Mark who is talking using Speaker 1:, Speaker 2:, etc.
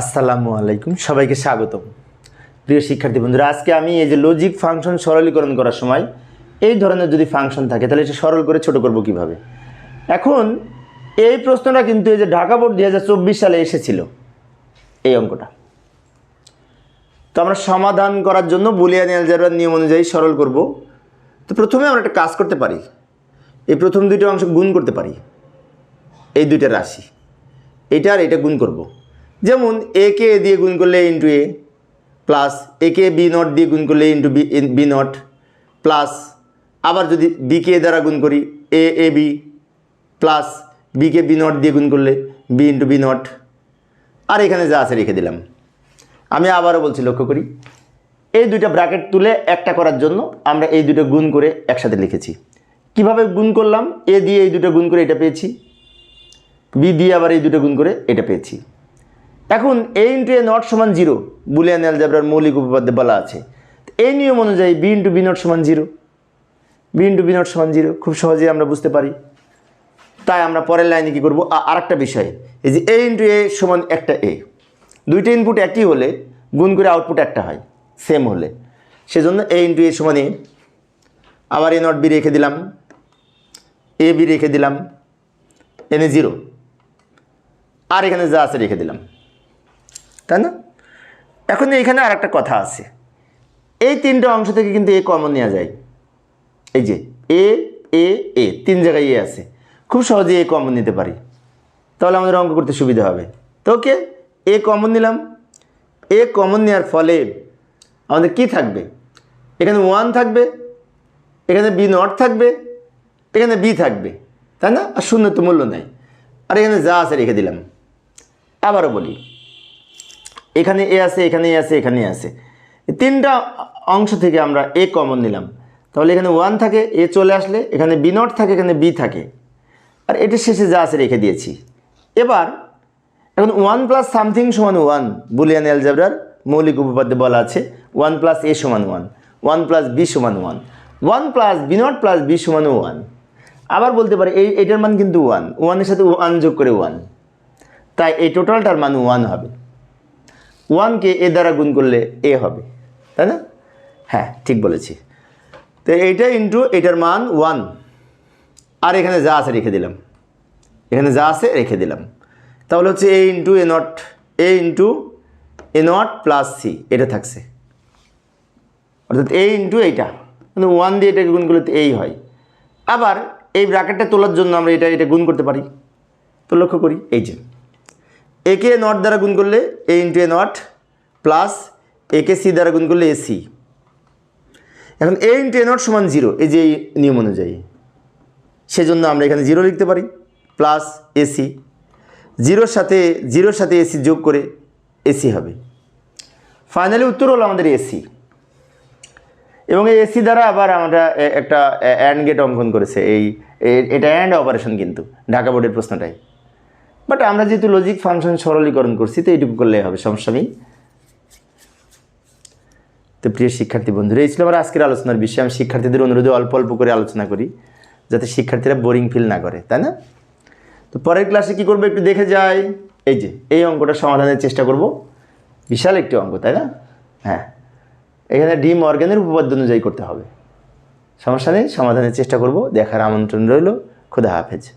Speaker 1: আসসালামু আলাইকুম, সবাইকে স্বাগতম। প্রিয় শিক্ষার্থী বন্ধুরা, আজকে আমি এই যে লজিক ফাংশন সরলীকরণ করার সময় এই ধরনের যদি ফাংশন থাকে, তাহলে এটা সরল করে ছোট করব কীভাবে? এখন এই প্রশ্নটা কিন্তু এই যে ঢাকা বোর্ড চব্বিশ সালে এসেছিল, এই অঙ্কটা। তো আমরা সমাধান করার জন্য বুলিয়ান অ্যালজেব্রার নিয়ম অনুযায়ী সরল করব। তো প্রথমে আমরা একটা কাজ করতে পারি। এই প্রথম দুইটা অংশ গুণ করতে পারি। এই দুইটা রাশি। এটা আর এটা গুণ করব। যেমন এ কে এ দিয়ে গুণ করলে ইন্টু এ প্লাস এ কে বি নট দিয়ে গুণ করলে into B B not plus আবার যদি বি কে দ্বারা গুণ করি A A B plus B K B not দিয়ে গুণ করলে বি ইন্টু বি নট আর এখানে যা আছে রেখে দিলাম। আমি আবারও বলছি, লক্ষ্য করি, এই দুইটা ব্র্যাকেট তুলে একটা করার জন্য আমরা এই দুটো গুণ করে একসাথে লিখেছি। কীভাবে গুণ করলাম? এ দিয়ে এই দুটো গুণ করে এটা পেয়েছি বি দিয়ে আবার এই দুটো গুণ করে এটা পেয়েছি। এখন এ ইন্টু এ নট সমান জিরো বুলিয়ান অ্যালজাবরার মৌলিক উপপাদ্যে বলা আছে। এই নিয়ম অনুযায়ী বি ইন্টু বি নট সমান zero B into B not সমান জিরো খুব সহজেই আমরা বুঝতে পারি। তাই আমরা পরের লাইনে কী করব? আ- আরেকটা বিষয়। এই যে এ ইন্টু এ সমান একটা এ দুইটা ইনপুট একই হলে গুণ করে আউটপুট একটা হয়। সেম হলে। সেজন্য এ ইন্টু এ সমান এ আবার এ নট বি রেখে দিলাম। এ বি রেখে দিলাম। এনে জিরো আর এখানে যা আছে রেখে দিলাম। তাই না? এখন এইখানে আর একটা কথা আছে। এই তিনটা অংশ থেকে কিন্তু এ কমন নেওয়া যায়। এই যে এ এ এ তিন জায়গায় এ আছে। খুব সহজে এ কমন নিতে পারি। তাহলে আমাদের অঙ্ক করতে সুবিধা হবে। তো ওকে এ কমন নিলাম। এ কমন নেওয়ার ফলে আমাদের কি থাকবে? এখানে ওয়ান থাকবে, এখানে বি নট থাকবে, এখানে বি থাকবে। তাই না? আর শূন্য তো মূল্য নাই। আর এখানে যা আছে রেখে দিলাম। আবারও বলি এখানে এ আছে, এখানে এ আছে, এখানে আছে। তিনটা অংশ থেকে আমরা এ কমন নিলাম। তাহলে এখানে ওয়ান থাকে, এ চলে আসলে, এখানে বি নট থাকে, এখানে বি থাকে। আর এটা শেষে যা আছে রেখে দিয়েছি। এবার, এখন ওয়ান প্লাস সামথিং সমান ওয়ান বুলিয়ান অ্যালজাবরার মৌলিক উপপাদ্যে বলা আছে ওয়ান প্লাস এ সমান ওয়ান ওয়ান প্লাস বি সমান one one plus B not plus B সমান ওয়ান আবার বলতে পারে, এই, এটার মান কিন্তু ওয়ান ওয়ানের সাথে ওয়ান যোগ করে ওয়ান তাই এই টোটালটার মান ওয়ান হবে। ওয়ানকে এ দ্বারা গুণ করলে এ হবে, তাই না? হ্যাঁ ঠিক বলেছি। তো এইটা ইন্টু এটার মান ওয়ান। আর এখানে যা আছে রেখে দিলাম। এখানে যা আছে রেখে দিলাম। তাহলে হচ্ছে A into A not, A into A not plus C, এটা থাকছে। অর্থাৎ এ ইন্টু এইটা। মানে ওয়ান দিয়ে এটাকে গুণ করলে তো এই হয়। আবার এই ব্র্যাকেটটা তোলার জন্য আমরা এটা এটা গুণ করতে পারি। তো লক্ষ্য করি, এই যে। একে নট দ্বারা গুণ করলে A into A not plus একে সি দ্বারা গুণ করলে এ সি এখন এ ইন্টু এ নট সমান জিরো এই যে এই নিয়ম অনুযায়ী। সেজন্য আমরা এখানে জিরো লিখতে পারি প্লাস এসি জিরোর সাথে জিরোর সাথে এসি যোগ করে এসি হবে। ফাইনালি উত্তর হলো আমাদের এসি এবং এই এসি দ্বারা আবার আমরা একটা অ্যান্ড গেট অঙ্কন করেছে। এই এটা অ্যান্ড অপারেশন কিন্তু, ঢাকা বোর্ডের প্রশ্নটাই। বাট আমরা যেহেতু লজিক ফাংশন সরলীকরণ করছি, তো এইটুকু করলেই হবে, সমস্যা নেই। তো প্রিয় শিক্ষার্থী বন্ধুরা, এই ছিল আমার আজকের আলোচনার বিষয়। আমি শিক্ষার্থীদের অনুরোধে অল্প অল্প করে আলোচনা করি, যাতে শিক্ষার্থীরা বোরিং ফিল না করে, তাই না? তো পরের ক্লাসে কি করব একটু দেখে যাই। এই যে, এই অঙ্কটা সমাধানের চেষ্টা করব। বিশাল একটি অঙ্ক, তাই না? হ্যাঁ। এখানে ডিম মর্গানের উপপাদ্য অনুযায়ী করতে হবে। সমস্যা নেই, সমাধানের চেষ্টা করব। দেখার আমন্ত্রণ রইল। খুদা হাফেজ।